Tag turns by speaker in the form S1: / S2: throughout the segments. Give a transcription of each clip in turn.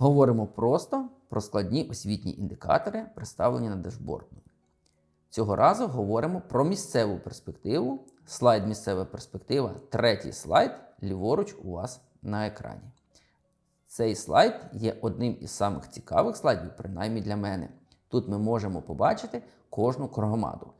S1: Говоримо просто про складні освітні індикатори, представлені на дашборду. Цього разу говоримо про місцеву перспективу. Слайд місцева перспектива, третій слайд, ліворуч у вас на екрані. Цей слайд є одним із самих цікавих слайдів, принаймні для мене. Тут ми можемо побачити кожну громаду.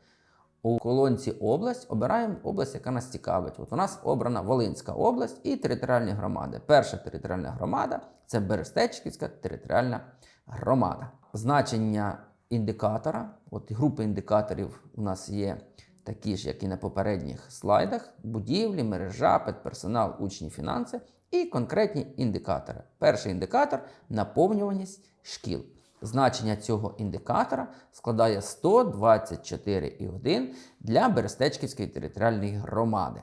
S1: У колонці область обираємо область, яка нас цікавить. От у нас обрана Волинська область і територіальні громади. Перша територіальна громада це Берестечківська територіальна громада. Значення індикатора, от групи індикаторів у нас є такі ж, як і на попередніх слайдах: будівлі, мережа, педперсонал, учні, фінанси і конкретні індикатори. Перший індикатор наповнюваність шкіл. Значення цього індикатора складає 124,1 для Берестечківської територіальної громади.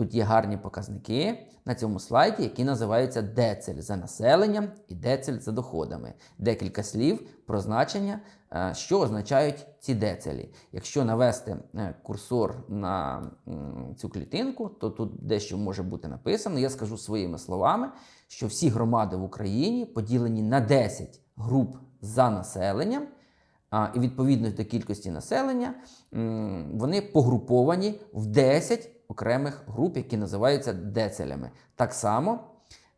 S1: Тут є гарні показники на цьому слайді, які називаються децель за населенням і децель за доходами. Декілька слів про значення, е, що означають ці децелі. Якщо навести е, курсор на цю клітинку, то тут дещо може бути написано. Я скажу своїми словами, що всі громади в Україні поділені на 10 груп за населенням. І відповідно до кількості населення вони погруповані в 10 окремих груп, які називаються децелями. Так само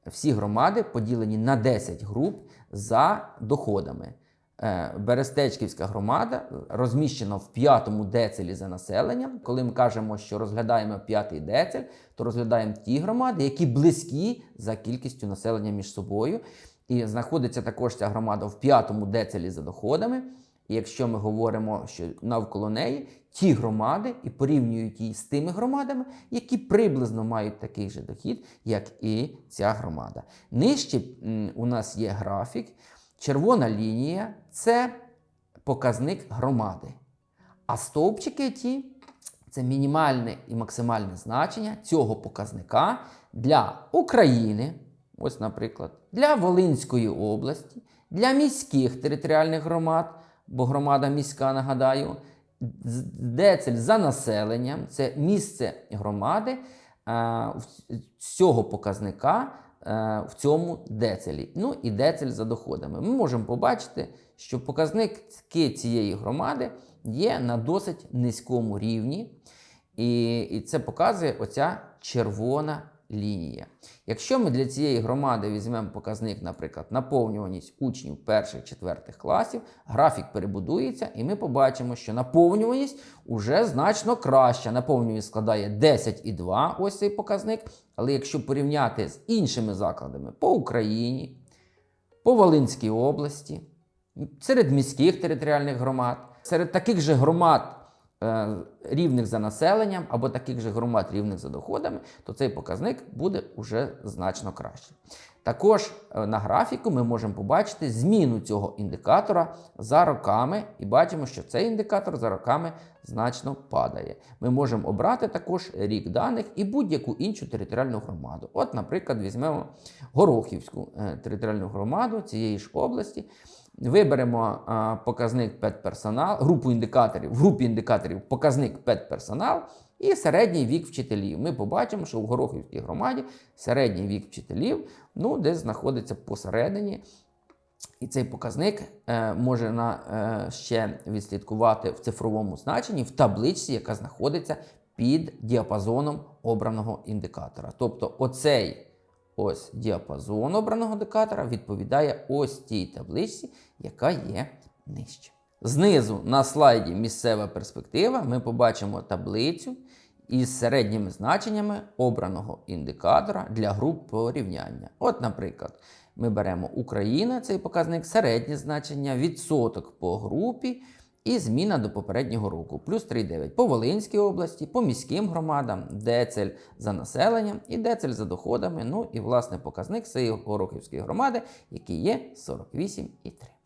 S1: всі громади поділені на 10 груп за доходами. Е, Берестечківська громада розміщена в п'ятому децелі за населенням. Коли ми кажемо, що розглядаємо п'ятий децель, то розглядаємо ті громади, які близькі за кількістю населення між собою. І знаходиться також ця громада в п'ятому децелі за доходами. Якщо ми говоримо, що навколо неї ті громади і порівнюють її з тими громадами, які приблизно мають такий же дохід, як і ця громада. Нижче у нас є графік. Червона лінія це показник громади. А стовпчики ті це мінімальне і максимальне значення цього показника для України, ось, наприклад, для Волинської області, для міських територіальних громад, бо громада міська, нагадаю, децель за населенням, це місце громади е, цього показника е, в цьому децелі. Ну і децель за доходами. Ми можемо побачити, що показники цієї громади є на досить низькому рівні. І, і це показує оця червона лінія. Якщо ми для цієї громади візьмемо показник, наприклад, наповнюваність учнів перших четвертих класів, графік перебудується, і ми побачимо, що наповнюваність уже значно краща. Наповнюваність складає 10,2, ось цей показник. Але якщо порівняти з іншими закладами по Україні, по Волинській області, серед міських територіальних громад, серед таких же громад рівних за населенням або таких же громад рівних за доходами, то цей показник буде уже значно краще. Також е, на графіку ми можемо побачити зміну цього індикатора за роками, і бачимо, що цей індикатор за роками значно падає. Ми можемо обрати також рік даних і будь-яку іншу територіальну громаду. От, наприклад, візьмемо Горохівську е, територіальну громаду цієї ж області. Виберемо показник педперсонал, групу індикаторів, в групі індикаторів показник педперсонал і середній вік вчителів. Ми побачимо, що в Горохівській громаді середній вік вчителів ну, десь знаходиться посередині. І цей показник е, може на, е, ще відслідкувати в цифровому значенні в табличці, яка знаходиться під діапазоном обраного індикатора. Тобто оцей ось діапазон обраного індикатора відповідає ось тій табличці, яка є нижче. Знизу на слайді місцева перспектива ми побачимо таблицю із середніми значеннями обраного індикатора для груп порівняння. От, наприклад, ми беремо Україна, цей показник, середнє значення, відсоток по групі і зміна до попереднього року. Плюс 3,9 по Волинській області, по міським громадам, децель за населенням і децель за доходами. Ну і власне показник цієї Горохівської громади, який є 48,3.